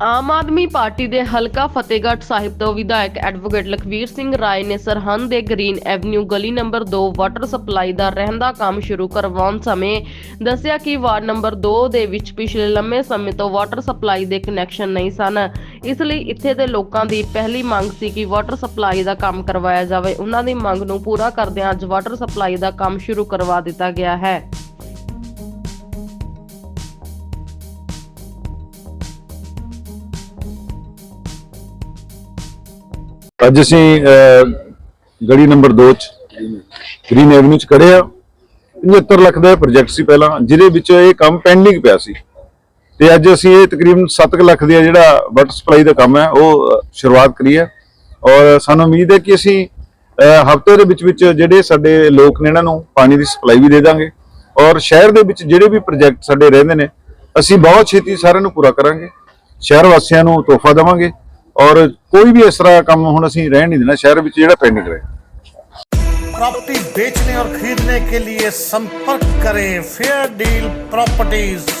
Aam Aadmi party ਦੇ ਹਲਕਾ ਫਤਿਹਗੜ੍ਹ ਸਾਹਿਬ ਤੋਂ ਵਿਧਾਇਕ ਐਡਵੋਕੇਟ ਲਖਵੀਰ ਸਿੰਘ ਰਾਏ ਨੇ ਸਰਹੰਦ ਦੇ ਗ੍ਰੀਨ ਐਵਨਿਊ ਗਲੀ ਨੰਬਰ 2 ਵਾਟਰ ਸਪਲਾਈ ਦਾ ਰਹਿੰਦਾ ਕੰਮ ਸ਼ੁਰੂ ਕਰਵਾਉਣ ਸਮੇਂ ਦੱਸਿਆ ਕਿ ਵਾਰਡ ਨੰਬਰ 2 ਦੇ ਵਿੱਚ ਪਿਛਲੇ ਲੰਮੇ ਸਮੇਂ ਤੋਂ ਵਾਟਰ ਸਪਲਾਈ ਦੇ ਕਨੈਕਸ਼ਨ ਨਹੀਂ ਸਨ। ਇਸ ਲਈ ਇੱਥੇ ਦੇ ਲੋਕਾਂ ਦੀ ਪਹਿਲੀ ਮੰਗ ਸੀ ਕਿ ਵਾਟਰ ਸਪਲਾਈ ਦਾ ਕੰਮ ਕਰਵਾਇਆ ਜਾਵੇ। ਉਹਨਾਂ ਦੀ ਮੰਗ ਨੂੰ ਪੂਰਾ ਕਰਦਿਆਂ ਅੱਜ ਵਾਟਰ ਸਪਲਾਈ ਦਾ ਕੰਮ ਸ਼ੁਰੂ ਕਰਵਾ ਦਿੱਤਾ ਗਿਆ ਹੈ। ਅੱਜ ਅਸੀਂ ਅਹ, ਗਲੀ ਨੰਬਰ 2 ਚ ਗ੍ਰੀਨ ਐਵਨਿਊ ਚ ਖੜੇ ਆ। 75 ਲੱਖ ਦਾ ਪ੍ਰੋਜੈਕਟ ਸੀ ਪਹਿਲਾਂ ਜਿਹਦੇ ਵਿੱਚ ਇਹ ਕੰਮ ਪੈਂਡਿੰਗ ਪਿਆ ਸੀ। ਤੇ ਅੱਜ ਅਸੀਂ ਇਹ ਤਕਰੀਬਨ 7 ਲੱਖ ਦਾ ਜਿਹੜਾ ਵਾਟਰ ਸਪਲਾਈ ਦਾ ਕੰਮ ਹੈ ਉਹ ਸ਼ੁਰੂਆਤ ਕਰੀ ਹੈ। ਔਰ ਸਾਨੂੰ ਉਮੀਦ ਹੈ ਕਿ ਅਸੀਂ ਹਫ਼ਤੇ ਦੇ ਵਿੱਚ ਵਿੱਚ ਜਿਹੜੇ ਸਾਡੇ ਲੋਕ ਨੇ ਇਹਨਾਂ ਨੂੰ ਪਾਣੀ ਦੀ ਸਪਲਾਈ ਵੀ ਦੇ ਦਾਂਗੇ। ਔਰ ਸ਼ਹਿਰ ਦੇ ਵਿੱਚ ਜਿਹੜੇ ਵੀ ਪ੍ਰੋਜੈਕਟ ਸਾਡੇ ਰਹਿੰਦੇ ਨੇ ਅਸੀਂ ਬਹੁਤ ਛੇਤੀ ਸਾਰਿਆਂ ਨੂੰ ਪੂਰਾ ਕਰਾਂਗੇ। ਸ਼ਹਿਰ ਵਾਸੀਆਂ ਨੂੰ ਤੋਹਫਾ ਦੇਵਾਂਗੇ। ਔਰ ਕੋਈ ਵੀ ਇਸ ਤਰ੍ਹਾਂ ਕੰਮ ਹੁਣ ਅਸੀਂ ਰਹਿਣ ਨਹੀਂ ਦੇਣਾ ਸ਼ਹਿਰ ਵਿੱਚ ਜਿਹੜਾ ਪੈਂਡਿੰਗ ਰਹੇ प्रॉपर्टी बेचने और खरीदने के लिए संपर्क करें फेयर डील प्रॉपर्टीज